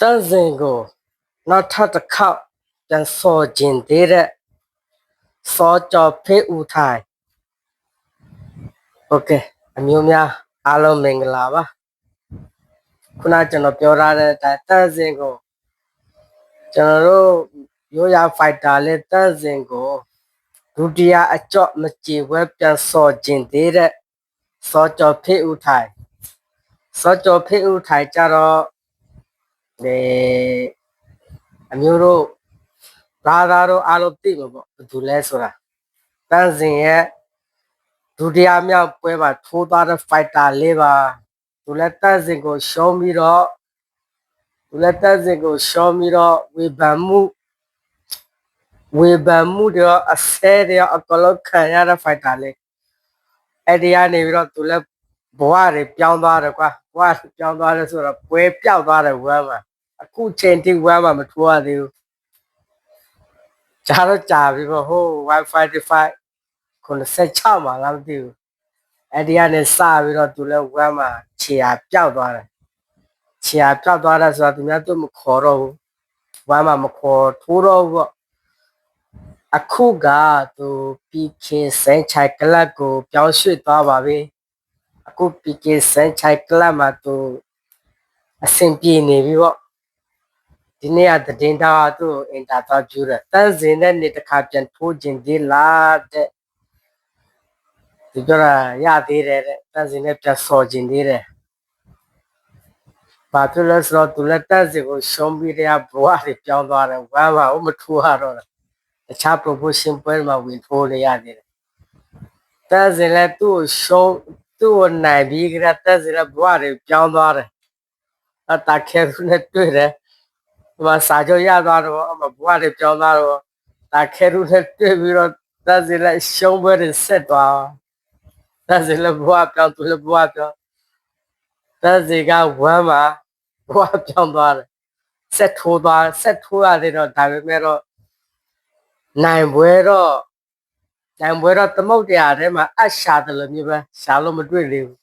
တန့်စင်ကိုနောက်ထပ်တစ်ခေါက်ပြန်စော်ကျင်သေးတဲ့စောကြော်ဖေးဦးထိုင်โอเคအမျိုးများအားလုံးမင်္ဂလာပါခုနကျွန်တော်ပြောထားတဲ့အတိုင်းတန့်စင်ကိုကျွန်တော်တို့ရိုးရာဖိုက်တာလေးတန့်စင်ကိုဒုတိယအကြော့မကြေဝဲပြန်စော်ကျင်သေးတဲ့စောကြော်ဖေးဦးထိုင်စောကြော်ဖေးဦးထိုင်ကြတော့ ဒီအမျိုးတို့ဘာသာတို့အားလုံးသိမှာပေါ့ဘယ်သူလဲဆိုတာတန်းစင်ရဲ့ဒုတိယမြောက်ပွဲမှာထိုးသွားတဲ့ fighter လေးပါသူလည်းတန်းစင်ကိုရှုံးပြီးတော့သူလည်းတန်းစင်ကိုရှုံးပြီးတော့ဝေဖန်မှုဝေဖန်မှုတွေအဆဲတွေအကလောက်ခံရတဲ့ fighter လေးအဲ့ဒီကနေပြီးတော့သူလည်းဘဝတွေပြောင်းသွားတယ်ကွာဘဝတွေပြောင်းသွားတယ်ဆိုတော့ပွဲပြောက်သွားတယ်ဝမ်းမှာ အခုချိန်ထိဝမ်းမှာမထိုးရသေးဘူးကြာတော့ကြာပြီပေါ့ဟို wifi defi 96မှာလားမသိဘူးအဲ့ဒီကနေစပြီးတော့သူလည်းဝမ်းမှာခြေဟာပျောက်သွားတယ်ခြေဟာပျောက်သွားတယ်ဆိုတော့သူများသူမခေါ်တော့ဘူးဝမ်းမှာမခေါ်ထိုးတော့ဘူးပေါ့အခုကသူ PK စန်ချိုင်ကလပ်ကိုပြောင်းရွှေ့သွားပါပြီအခု PK စန်ချိုင်ကလပ်မှာသူအဆင်ပြေနေပြီပေါ့ ဒီနေ့ကသတင်းသားသူ့ကိုအင်တာသွားပြတယ်တန်းစင်တဲ့နေ့တစ်ခါပြန်ထိုးခြင်းသေးလားတဲ့ဒီကြရရသေးတယ်တဲ့တန်းစင်နဲ့ပြန်စော်ခြင်းသေးတယ်ဘာဖြစ်လဲဆိုတော့သူလည်းတန်းစင်ကိုရှုံးပြီးတဲ့ဘဝတွေပြောင်းသွားတယ်ဝမ်းပါဦးမထိုးရတော့တာတခြား promotion ပွဲမှာဝင်ထိုးနေရသေးတယ်တန်းစင်လည်းသူ့ကိုရှုံးသူ့ကိုနိုင်ပြီးကြတဲ့တန်းစင်လည်းဘဝတွေပြောင်းသွားတယ်အတာခဲနဲ့တွေ့တယ် ဒီမှာစာချုပ်ရသွားတော့အမဘွားတွေပြောင်းသွားတော့ဒါခဲရုနဲ့တွေ့ပြီးတော့သက်စီလက်ရှုံးပွဲတွေဆက်သွားသက်စီလက်ဘွားပြောင်းသူလက်ဘွားပြောင်းသက်စီကဝမ်းမှာဘွားပြောင်းသွားတယ်ဆက်ထိုးသွားဆက်ထိုးရတယ်တော့ဒါပေမဲ့တော့နိုင်ပွဲတော့နိုင်ပွဲတော့သမုတ်တရားထဲမှာအရှာတယ်လို့မျိုးပဲရှာလို့မတွေ့သေးဘူး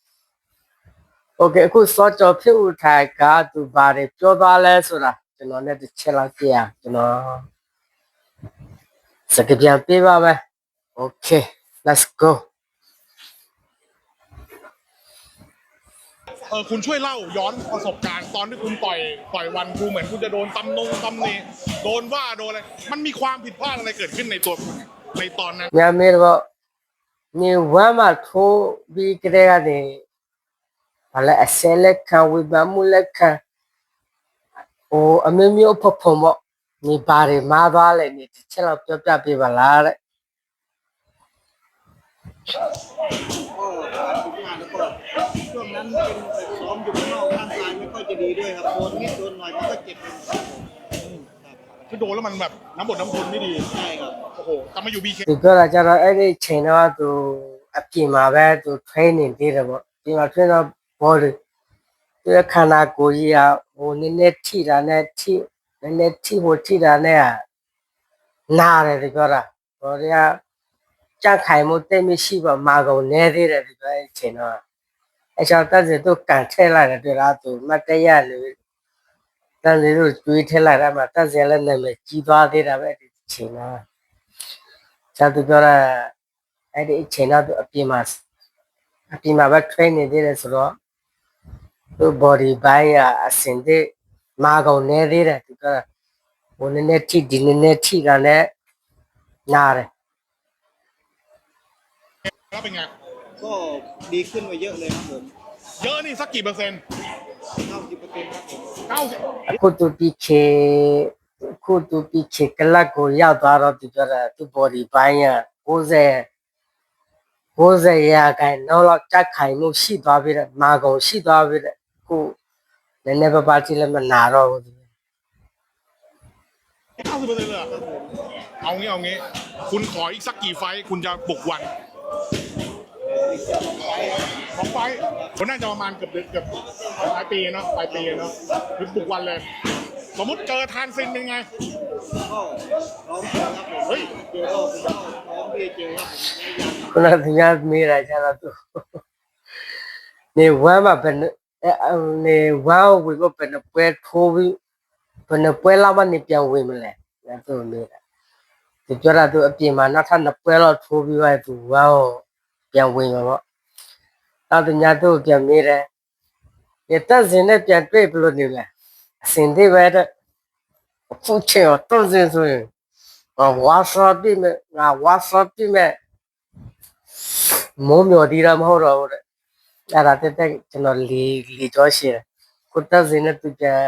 โอเคအခုစောကြော်ဖြစ်ဦးထိုင်ကသူဘာတွေပြောသွားလဲဆိုတာ ကျွန်တော်လည်းတစ်ချက်လောက်ကြည့်ရအောင်ကျွန်တော်စကပြန်ပေးပါမယ် okay let's go เออคุณช่วยเล่าย้อนประสบการณ์ตอนที่คุณต่อยต่อยวันครูเหมือนคุณจะโดนตำนงตำเนโดนว่าโดนอะไรมันมีความผิดพลาดอะไรเกิดขึ้นในตัวคุณในตอนนั้น မြန်မေတော့နေဝမ်းမှာထိုးပြီးကြတဲ့ကနေဘာလဲအစဲလက်ခံဝိပမှုလက်ခံ ဟိုအမျိုးမျိုးဖဖုံပေါ့နေပါတွေမားသွားလဲနေတစ်ချက်လောက်ပြောပြပေးပါလားတဲ့ ก็การฝึกงานแล้วก็ช่วงนั้นเป็นซ้อมอยู่ข้างนอกร่างกายไม่ค่อยจะดีด้วยครับโดนนิดโดนหน่อยมันก็เจ็บเป็นครับผมครับ ที่โดนแล้วมันแบบน้ำบดน้ำทนไม่ดี ใช่ครับ โอ้โหกลับมาอยู่บีเค သူပြောတာကြတော့အဲ့ဒီချိန်တော့သူအပြင်မှာပဲသူ training ပေးတယ်ပေါ့ဒီမှာ train တော့ body သူရဲ့ခန္ဓာကိုယ်ကြီးကဟိုနည်းနည်းထိတာနဲ့ထိနည်းနည်းထိဟိုထိတာနဲ့ကနာတယ်ဒီပြောတာဟိုတွေကကြက်ခိုင်မှုတိတ်မရှိပါမာကုန်နေသေးတယ်ဒီပြောအဲ့ချိန်တော့အချောတက်စီသူကန်ထဲလိုက်တယ်တွေ့လားသူမတ်တရလူတန်စီတို့ကျွေးထဲလိုက်တာမှတက်စီလည်းနာမည်ကြီးသွားသေးတာပဲဒီချိန်တော့ကျသူပြောတာအဲ့ဒီအချိန်တော့သူအပြင်မှာအပြင်မှာပဲ train နေသေးတယ်ဆိုတော့ သူ body ဘိုင်းကအစင်တဲ့မာကုန်နေသေးတယ်သူပြောတာဟိုနည်းနည်းထိဒီနည်းနည်းထိတာနဲ့နားတယ် แล้วเป็นไง ก็ดีขึ้นมาเยอะเลยครับผม เยอะนี่สักกี่เปอร์เซ็นต์ 90เปอร์เซ็นต์ครับผม เก้าสิบ အခုသူ PK အခုသူ PK ကလပ်ကိုရောက်သွားတော့သူပြောတာသူ body ဘိုင်းက90 90ရာခိုင်နှုန်းလောက်တက်ခိုင်မှုရှိသွားပြီတဲ့မာကုန်ရှိသွားပြီတဲ့အခုနည်းနည်းပါးပါးကြည့်လည်းမနာတော့ဘူးသူ เก้าสิบเปอร์เซ็นต์เลยเหรอเอางี้เอางี้ คุณขออีกสักกี่ไฟท์คุณจะปลุกวันสองไฟท์คนน่าจะประมาณเกือบเดือนเกือบปลายปีเนาะปลายปีเนาะคือปลุกวันเลย สมมุติเจอทานซินเป็นไง ก็พร้อมเจอครับผม เฮ้ย တွေ့ကြုံရခုနကညာမေးတာကျတော့သူနေဝမ်းမှာဘယ်နေဝမ်းဝင်ကိုဘယ်နှပွဲထိုးပြီးဘယ်နှပွဲလောက်မှနေပြန်ဝင်မလဲသူမေးတာသူပြောတာသူအပြင်မှာနောက်ထပ်နှစ်ပွဲတော့ထိုးပြီးသွားသူဝမ်းကိုပြန်ဝင်ရောပေါ့နောက်သူညာသူ့ကိုပြန်မေးတယ်ရတက်စင်နဲ့ပြန်တွေ့ဘလို့နေလဲအစင်သေးပဲတဲ့ဖူးချေတော့တုံးစင်ဆိုရင် ဝါဆောပြိမဲ့ငါဝါဆောပြိမဲ့မိုးမျော်ဒီတာမဟုတ်တော့ဘူးတဲ့အဲ့ဒါတက်တက်ကျွန်တော်လီလီကြောရှိတယ်ကိုတက်စင်နဲ့သူပြန်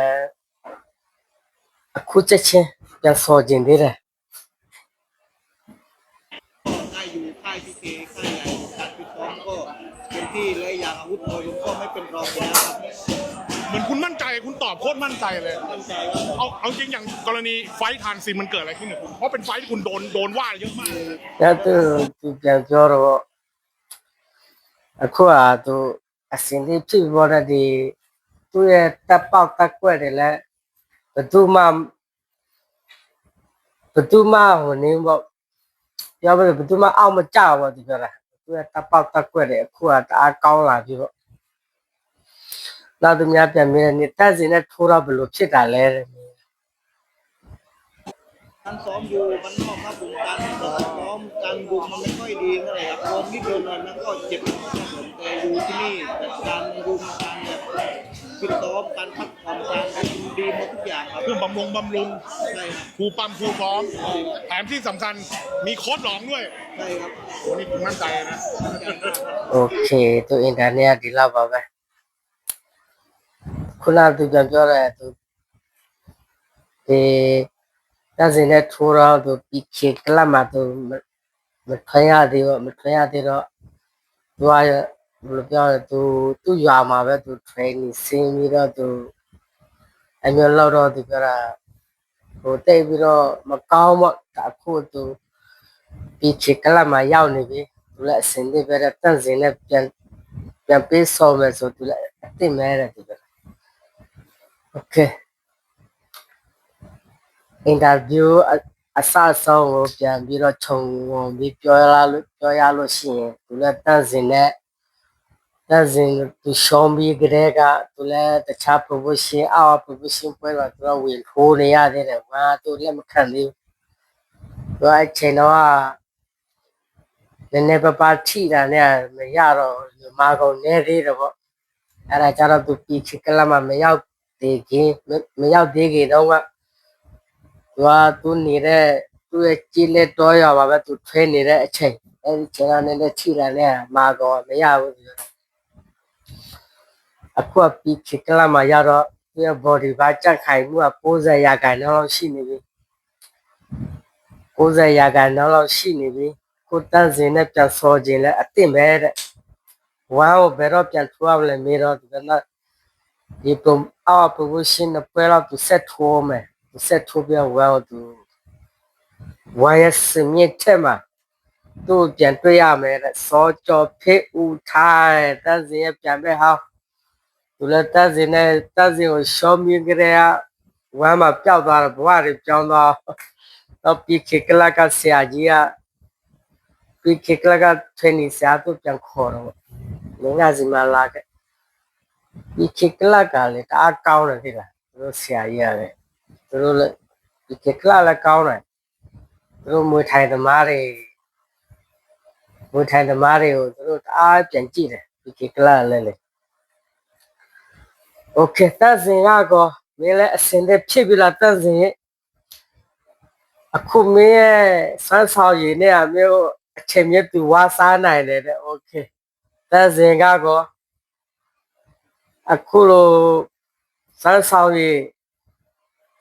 အခုချက်ချင်းပြန်စော်ကျင်သေးတယ် ตอบโคตรมั่นใจเลย ตั้งใจว่า เอาเอาจริงอย่างกรณีไฟท์ทานซินมันเกิดอะไรขึ้นกับคุณ เพราะเป็นไฟท์ที่คุณโดนโดนว่าเยอะมาก အဲ့သူသူပြန်ပြောတော့အခုကသူအစင်လေးဖြစ်ပေါ်တဲ့ဒီသူ့ရဲ့တပ်ပေါက်တက်ကွက်တွေလည်းဘယ်သူမှဘယ်သူမှဟိုနေပေါ့ပြောမယ်ဘယ်သူမှအောက်မကျဘူးသူပြောတာသူ့ရဲ့တပ်ပေါက်တက်ကွက်တွေအခုကတအားကောင်းလာပြီပေါ့ နောက်သူများပြန်မြင်နေတက်စင်နဲ့ထိုးတော့ဘယ်လိုဖြစ်တာလဲတဲ့ การซ้อมอยู่มันนอกครับผมการซ้อมการบุกมันไม่ค่อยดีเท่าไหร่ครับโดนนิดเดียวหน่อยมันก็เจ็บครับผมแต่อยู่ที่นี่แบบการบุมการแบบฟิตซ้อมการพักผ่อนการกินดีหมดทุกอย่างครับ เครื่องบำรุงบำรุง ใช่ครับ ครูปั๊มครูซ้อมแถมที่สำคัญมีโค้ดหลองด้วย ใช่ครับ โอ้นี่คุณมั่นใจนะ โอเคသူအင်တာနက်ကဒီလောက်ပါပဲ ခုနကသူပြန်ပြောတယ်သူဒီတက်စင်နဲ့ထိုးတော့သူပြီးခေကလပ်မှာသူမမထွင်ရသေးတော့မထွင်ရသေးတော့သူကဘယ်လိုပြောလဲသူသူ့ရွာမှာပဲသူ training ဆင်းပြီးတော့သူအမျိုးလောက်တော့သူပြောတာဟိုတိတ်ပြီးတော့မကောင်းတော့အခုသူပြီးခေကလပ်မှာရောက်နေပြီသူလည်းအစင်သေးပဲတဲ့တက်စင်နဲ့ပြန်ပြန်ပေးဆော်မယ်ဆိုသူလည်းအသိမဲတယ်သူပြောတာ okay အင်တာဗျူးအအစအဆုံးကိုပြန်ပြီးတော့ခြုံငုံပြီးပြောရလို့ပြောရလို့ရှိရင်သူလည်းတန့်စင်နဲ့တန့်စင်သူရှောင်းပြီးကြတဲ့ကသူလည်းတခြား promotion အောက် promotion ပွဲတော့သူတော့ဝင်ထိုးနေရသေးတယ်ငါသူလည်းမခံသေးဘူးသူအချိန်တော့နည်းနည်းပါးပါးထိတာနဲ့မရတော့မာကုန်နေသေးတယ်ပေါ့အဲ့ဒါကြတော့သူပြီးချစ်ကလမမရောက် သေးခင်မရောက်သေးခင်တော့ကသူကသူနေတဲ့သူ့ရဲ့ကြီးလက်တော်ရပါပဲသူထွေးနေတဲ့အချိန်အဲဒီချိန်ကနေလည်းထိတာနဲ့မာကောမရဘူးသူအခုကပြီးချစ်ကလာမှာရတော့သူ့ရဲ့ body ဘာကြက်ခိုင်မှုက60ရာခိုင်နှုန်းလောက်ရှိနေပြီ60ရာခိုင်နှုန်းလောက်ရှိနေပြီကိုတန်းစင်နဲ့ပြန်စော်ခြင်းလဲအင့်ပဲတဲ့ဝမ်းကိုဘယ်တော့ပြန်ထွားမလဲမေတော့ဒီကနေ့ ဒီ prom အောက် promotion နဲ့ပွဲတော့သူ set ထိုးမယ်သူ set ထိုးပြဝမ်းကိုသူဝါရစမြစ်ထက်မှာသူ့ပြန်တွေ့ရမယ်တဲ့စောကြော်ဖေးဦးထားတဲ့တန်းစင်ရဲ့ပြန်ပဲဟောင်းသူလည်းတန်းစင်နဲ့တန်းစင်ကိုရှောင်းမြင်ကြတဲ့ဝမ်းမှာပျောက်သွားတော့ဘဝတွေပြောင်းသွားတော့ပြီးခေကလကဆရာကြီးကပြီးခေကလကထင်းနေဆရာသူပြန်ခေါ်တော့မင်းကစီမလာခဲ့ ပြီးခေကလကလည်းတအားကောင်းတယ်သိလားသူတို့ဆရာကြီးရတယ်သူတို့လည်းဒီခေကလလည်းကောင်းတယ် သူတို့မွေထိုင်သမားတွေမွေထိုင်သမားတွေကိုသူတို့တအားပြန်ကြည့်တယ်ဒီကကလာလဲလေโอเคတန့်စင်ကတော့မင်းလည်းအစင်တဲ့ဖြစ်ပြီလားတန့်စင်ရဲ့အခုမင်းရဲ့စမ်းဆောင်ရည်နဲ့အမျိုးအချိန်မြတ်သူဝါစားနိုင်တယ်တဲ့โอเคတန့်စင်ကတော့ အခုလိုစမ်းဆောင်ရည်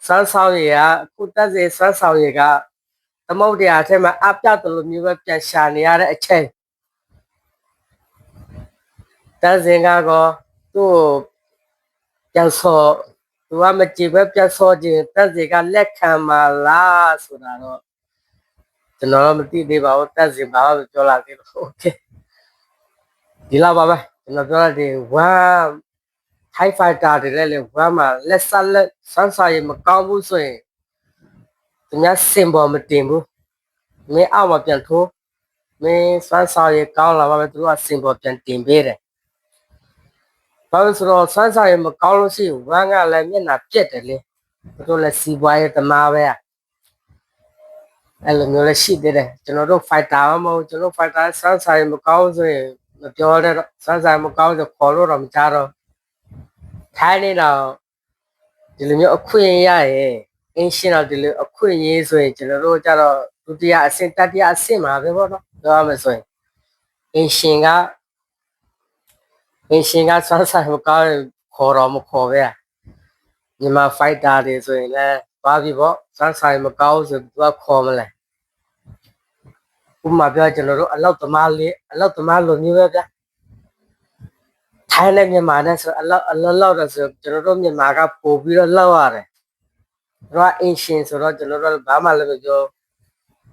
စမ်းဆောင်ရည်ကအခုတန့်စင်စမ်းဆောင်ရည်က သမုတ်တရားအထက်မှာအပြောက်တယ်လို့မျိုးပဲပြန်ရှာနေရတဲ့အချိန်တန်းစင်ကတော့သူ့ကိုပြန်ဆော်သူကမကြည့်ပဲပြန်ဆော်ခြင်းတန်းစင်ကလက်ခံမလားဆိုတာတော့ကျွန်တော်တော့မသိသေးပါဘူးတန်းစင်ဘာမှမပြောလာသေးဘူးโอเคဒီလောက်ပါပဲကျွန်တော်ပြောတဲ့1 high fighter တွေလည်းလေ1မှာလက်ဆက်လက်စမ်းစာရင်မကောင်းဘူးဆိုရင်သူများစင်ပေါ်မတင်ဘူးမင်းအောက်မှာပြန်ထိုးမင်းစွမ်းဆောင်ရကောင်းလာပါပဲသူတို့ကစင်ပေါ်ပြန်တင်ပေးတယ်ဘာလို့ဆိုတော့စွမ်းဆောင်ရမကောင်းလို့ရှိရင်ဝမ်းကလည်းမျက်နှာပြက်တယ်လေသူတို့လည်းစီးပွားရေးသမားပဲအဲ့လိုမျိုးလည်းရှိသေးတယ်ကျွန်တော်တို့ fighter မဟုတ်ကျွန်တော် fighter စမ်းဆိုင်မကောင်းဆိုရင်မပြောတဲ့တော့စမ်းဆိုင်မကောင်းဆိုခေါ်လို့တော့မကြတော့ ထိုင်းနေတော့ဒီလိုမျိုးအခွင့်ရရဲ့အင်းရှင်းတော့ဒီလိုအခွင့်ရေးဆိုရင်ကျွန်တော်တို့ကြတော့ဒုတိယအဆင့်တတိယအဆင့်မှာပဲပေါ့နော်ပြောရမယ်ဆိုရင်အင်းရှင်းကအင်းရှင်းကစမ်းဆိုင်မကောင်းရင်ခေါ်တော့မခေါ်ပဲမြန်မာ fighter တွေဆိုရင်လည်းဘာပြီပေါ့စမ်းဆိုင်မကောင်းဆိုသူကခေါ်မလဲဥပမာပြောကျွန်တော်တို့အလောက်သမားလေးအလောက်သမားလိုမျိုးပဲဗျ ထိုင်းနဲ့မြန်မာနဲ့ဆိုအလောက်အလောက်လောက်တော့ဆိုကျွန်တော်တို့မြန်မာကပို့ပြီးတော့လောက်ရတယ်။တို့ကအင်ရှင်ဆိုတော့ကျွန်တော်တို့ဘာမှလည်းမပြော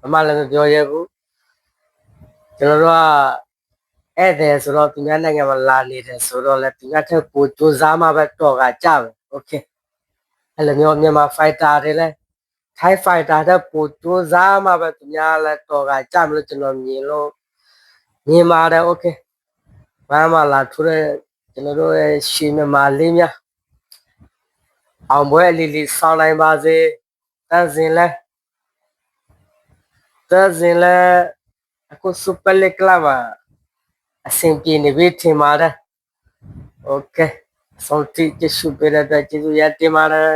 ဘာမှလည်းမပြောရဘူး။ကျွန်တော်တို့ကဧည့်သည်ဆိုတော့သူများနိုင်ငံမှာလာနေတယ်ဆိုတော့လည်းသူများထက်ပိုစူးစမ်းမှပဲတော့ကကြပဲ။ Okay ။အဲ့လိုမျိုးမြန်မာ fighter တွေလည်း Thai fighter တဲ့ပိုစူးစမ်းမှပဲသူများလည်းတော့ကကြမလို့ကျွန်တော်မြင်လို့မြင်ပါတယ် Okay ။ဘာမှလာထူတဲ့ ကျွန်တော်တို့ရဲ့ရှင်မြန်မာလေးများအောင်ပွဲအလီလီဆောင်းနိုင်ပါစေတန်းစင်လဲတန်းစင်လဲအခုစူပါလက်ကလပ်မှာအဆင်ပြေနေပြီထင်ပါတယ်โอเคဆုံးတိကျရှုပေးတဲ့အတွက်ကျေးဇူးရတင်ပါတယ်